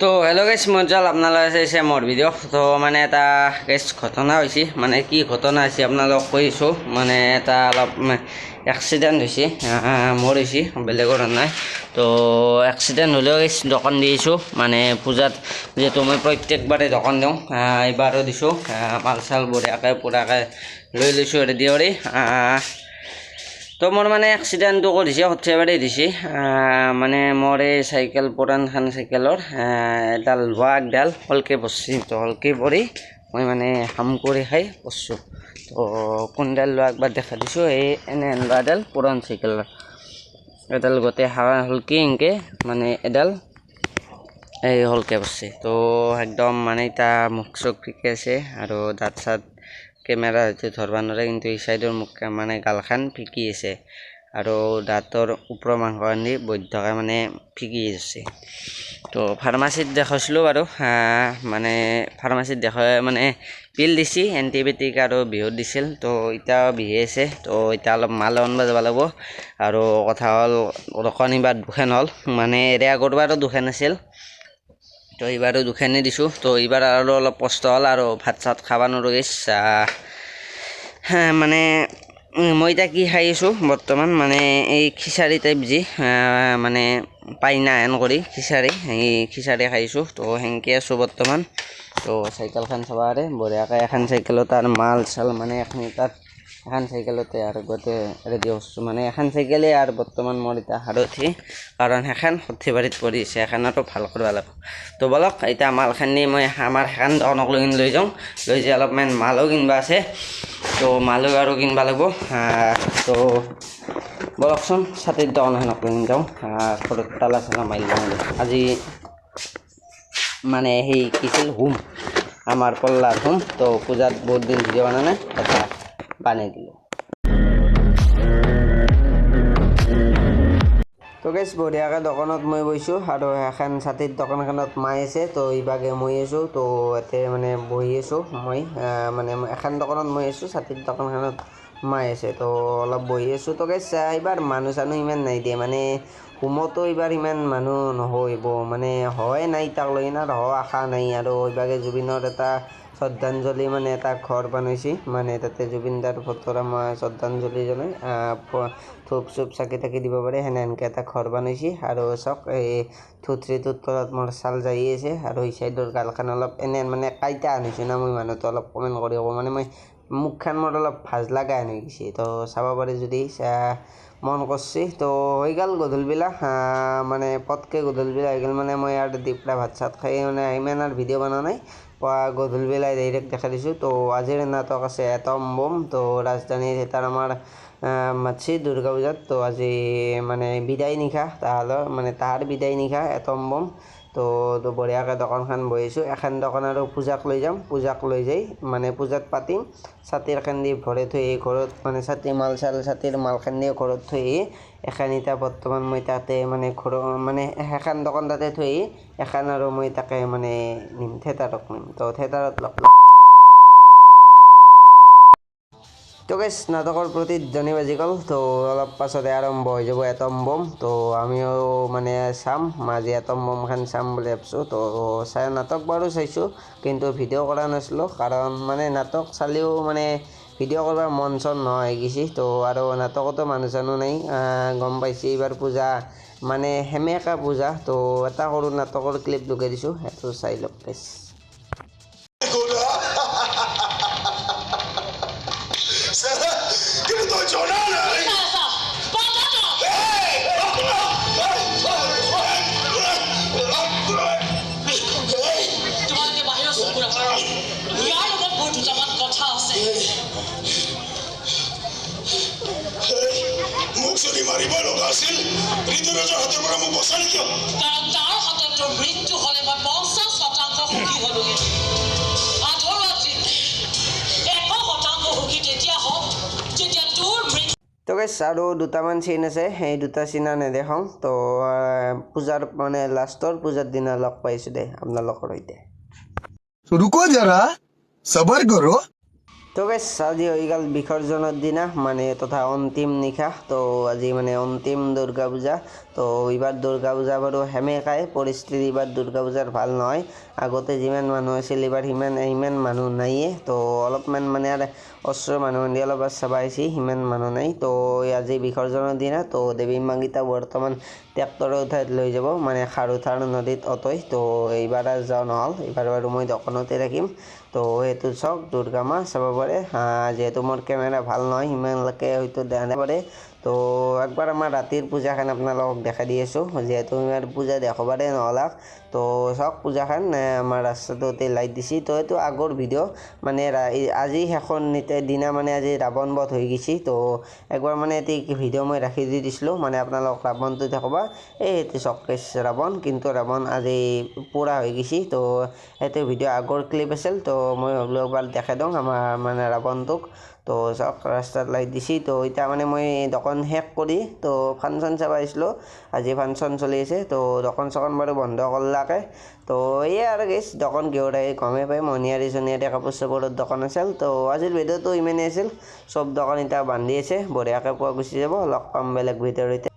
তো হেল্ল' গাইছ মই জাল আপোনালোকে চাইছে মোৰ ভিডিঅ' তো মানে এটা গেছ ঘটনা হৈছে মানে কি ঘটনা হৈছে আপোনালোকক কৈছোঁ মানে এটা অলপ এক্সিডেণ্ট হৈছে মোৰ হৈছে, বেলেগৰ নাই। তো এক্সিডেণ্ট হ'লেও গেছ দোকান দিছোঁ মানে পূজাত, যিহেতু মই প্ৰত্যেকবাৰে দোকান দিওঁ এইবাৰো দিছোঁ। মাল চাল বঢ়িয়াকৈ, পূৰাকৈ লৈ লৈছোঁ ৰেডি কৰি। তো মোৰ মানে এক্সিডেণ্টটো কৰিছে সৰ্থেবাৰী দিছে। মানে মোৰ এই চাইকেল পুৰাণখন চাইকেলৰ এডাল লোৱা একডাল হলকে পৰছি তো হলকে পৰি মই মানে হাম কৰি খাই পৰছোঁ তো কোনডাল লোৱা একবাৰ দেখা দিছোঁ, এই এনে লোৱাডাল পুৰাণ চাইকেলৰ এডাল গোটেই হাৱা হলকি এনেকৈ মানে এডাল এই হলকে পৰছে তো একদম মানে এতিয়া মুখ চুখ ফিকে আছে আৰু দাঁত চাত কেমেৰা হয়তো ধৰব নোৱাৰে কিন্তু এই চাইডৰ মুখ মানে গালখান ফিকি আছে। আৰু দাঁতৰ ওপৰৰ মাংসখিনি বৈধ্যকে মানে ফিকি আছে। তো ফাৰ্মাচীত দেখাইছিলোঁ বাৰু মানে ফাৰ্মাচীত দেখাই মানে পিল দিছে এণ্টিবায়'টিক আৰু বিহুত দিছিল। তো এতিয়া বিহে আছে, তো এতিয়া অলপ মাল আনিব যাব লাগিব। আৰু কথা হ'ল শনিবাৰ দুখন হ'ল। মানে এৰে আগৰবাৰো দুখন আছিল। তো এইবাৰো দুখানে দিছোঁ। তো এইবাৰ আৰু অলপ কষ্ট হ'ল আৰু ভাত চাত খাব নোৱাৰোঁ গেছ মানে মই এতিয়া কি খাই আছোঁ বৰ্তমান মানে এই খিচাৰি টাইপ যি মানে পাইনা হেন কৰি খিচাৰি, এই খিচাৰি খাইছোঁ তো সেনেকৈ আছোঁ বৰ্তমান। তো চাইকেলখন চাব পাৰে এখন চাইকেলত আৰু মাল চাল মানে এখিনি তাত এখন চাইকেলতে আৰু গোটেই ৰেডি কৰিছোঁ মানে এখন চাইকেলেই আৰু বৰ্তমান মোৰ এতিয়া হাৰথি কাৰণ সেইখন সৰ্থেবাৰীত পৰিছে সেইখন আৰু ভালো কৰিব লাগিব। তো বলক, এতিয়া মালখিনি মই আমাৰ সেইখন দোকানক লৈ কিনে লৈ যাওঁ। লৈ যাই অলপমান মালো কিনবা আছে। তো মালো আৰু কিনবা লাগিব। তো বলকচোন ছাতিৰ দোকানখনক লৈ কিনে যাওঁ। ঘৰত তালা চালা মাৰি আজি মানে সেই কিছিল হোম, আমাৰ পল্লাৰ হোম। তো পূজাত বহুত দিন ভিডিঅ' বনা নাই। বানাই দিলোঁ। তো গেছ বঢ়িয়াকে দোকানত মই বহিছোঁ আৰু এখন ছাতিৰ দোকানখনত মাই আছে, তো ইভাগে মই আছোঁ, তো ইয়াতে মানে বহি আছোঁ মই মানে এখন দোকানত মই আছোঁ, ছাতিৰ দোকানখনত মাই আছে, তো অলপ বহি আছোঁ। তো গেছ এইবাৰ মানুহ চানুহ ইমান নাই দিয়ে মানে হোমতো এইবাৰ ইমান মানুহ নহ'ব মানে হয় নাই তাক লৈ আৰু হয় আশা নাই আৰু এইভাগে জুবিনৰ এটা শ্ৰদ্ধাঞ্জলি মানে এটা ঘৰ বনাইছে মানে তাতে জুবিন দাৰ ফটোৰ আমাৰ শ্ৰদ্ধাঞ্জলি জনাই ধূপ চুপ চাকি তাকি দিব পাৰে, সেনে সেনেকৈ এটা ঘৰ বনাইছে আৰু চাওক, এই থুথৰিটোৰ তলত মোৰ ছাল যাই আছে আৰু এই চাইডৰ গালখান অলপ এনে মানে কাইটা আনিছোঁ না, মই মানুহটো অলপ কমেণ্ট কৰি ক'ব মানে মই মুখখন মোৰ অলপ ভাজ লগা হেন হৈ গৈছে। তো চাব পাৰে যদি মন কৰছি, তো হৈ গ'ল গধূলিবেলা। মানে পটকৈ গধূলিবেলা হৈ গ'ল মানে মই আৰু দিপৰা ভাত চাত খাই মানে ইমান আৰু ভিডিঅ' বনোৱা নাই। গধূলিবেলাই ডাইৰেক্ট দেখা দিছোঁ। তো আজিৰ নাটক আছে এটম বোম। তো ৰাজধানী থিয়েটাৰ আমাৰ মাতছি দুৰ্গা পূজাত। তো আজি মানে বিদায় নিশা তাহালৰ মানে তাহাৰ বিদায় নিশা এটম বোম। তো বঢ়িয়াকৈ দোকানখন বহিছোঁ। এখন দোকান আৰু পূজাক লৈ যাম। পূজাক লৈ যাই মানে পূজাত পাতিম। ছাতিৰ খান্দি ভৰাই থৈ আহি ঘৰত মানে ছাতি মাল চাল, ছাতিৰ মাল খান্দি ঘৰত থৈ আহি এখন এতিয়া বৰ্তমান মই তাতে মানে ঘৰৰ মানে সেইখন দোকান তাতে থৈ আহি এখন আৰু মই তাকে মানে নিম, থিয়েটাৰত নিম। তো থিয়েটাৰত লগ লগ তো গেছ নাটকৰ প্ৰতিধ্বনি বাজি গ'ল, তো অলপ পাছতে আৰম্ভ হৈ যাব এটম বম। তো আমিও মানে চাম, আজি এটম বমখন চাম বুলি ভাবিছোঁ। তো চাই নাটক বাৰু চাইছোঁ, কিন্তু ভিডিঅ' কৰা নাছিলোঁ, কাৰণ মানে নাটক চালেও মানে ভিডিঅ' কৰিব মন চন নোহোৱা হৈ গৈছে তো আৰু নাটকতো মানুহ চানুহ নাই গম পাইছে, এইবাৰ পূজা মানে সেমেকা পূজা। তো এটা সৰু নাটকৰ ক্লিপ লগাই দিছোঁ, সেইটো চাই লওক মাৰিব লগা আছিল। ঋতুৰাজৰ হাতৰ পৰা মোক বচালি কিয় কাৰণ তাৰ হাতত মৃত্যু হ'লে মই পঞ্চাছ শতাংশ সুখী হ'লোগে। তো গাইছ আৰু দুটামান চিন আছে। সেই দুটা চিনা নেদেখাওঁ তো পূজাৰ মানে লাষ্টৰ পূজাৰ দিনা লগ পাইছোঁ দে আপোনালোকৰ সৈতে। ৰুকো যাৰা চবৰ কৰো তো আজি হৈ গ'ল বিসৰ্জনৰ দিনা মানে তথা অন্তিম নিশা, তো আজি মানে অন্তিম দুৰ্গা পূজা। তো এইবাৰ দুৰ্গা পূজা বাৰু সেমেকাই, পৰিস্থিতি এইবাৰ দুৰ্গা পূজাৰ ভালো নহয়। আগতে যিমান মানুহ আছিল, এইবাৰ সিমান সিমান মানুহ নাইয়ে। তো অলপমান মানে আৰু ওচৰৰ মানুহ দি অলপ চাব আহিছে, সিমান মানুহ নাই। তো আজি বিসৰ্জনৰ দিনা, তো দেৱী মাংগীতা বৰ্তমান ট্ৰেক্টৰে উঠাই লৈ যাব মানে খাৰুথাৰ নদীত অতই। তো এইবাৰ আৰু যোৱা নহ'ল, এইবাৰ বাৰু মই দোকানতে থাকিম তো সেইটো চাওক দুৰ্গা মা, চাব পাৰে আহ, যিহেতু মোৰ কেমেৰা ভালো নহয় সিমানলৈকে হয়তো দেখা নাপাৰে তো একবাৰ আমাৰ ৰাতিৰ পূজাখন আপোনালোকক দেখাই দি আছোঁ। যিহেতু আমাৰ পূজা দেখাবাৰে নহ'লাক, তো চাওক পূজাখন আমাৰ ৰাস্তাটোতে লাইট দিছে। তো এইটো আগৰ ভিডিঅ' মানে আজি শেষৰ দিনা মানে আজি ৰাৱণ বধ হৈ গৈছে। তো একবাৰ মানে এটি ভিডিঅ' মই ৰাখি দি দিছিলোঁ মানে আপোনালোক ৰাৱণটো দেখাবা। এই এইটো চকেচ ৰাৱণ, কিন্তু ৰাৱণ আজি পুৰা হৈ গৈছে। তো সেইটো ভিডিঅ' আগৰ ক্লিপ আছিল, তো মই ভাবিলোঁ এবাৰ দেখাই দিওঁ আমাৰ মানে ৰাৱণটোক। তো চাওক ৰাস্তাত লাইট দিছি, তো এতিয়া মানে মই দোকান শেষ কৰি, তো ফাংচন চাব আহিছিলোঁ। আজি ফাংচন চলি আছে, তো দোকান চোকান বাৰু বন্ধ কৰলাকে। তো এয়ে আৰু গেছ দোকান কিহৰ আহি গমেই পায় মণিয়াৰী চনিয়াৰী কাপোৰ চাপোৰৰ দোকান আছিল। তো আজিৰ ভিডিঅ'টো ইমানেই আছিল। চব দোকান এতিয়া বান্ধি আছে, বঢ়িয়াকৈ পোৱা গুচি যাব, লগ পাম বেলেগ ভিডিঅ'ৰ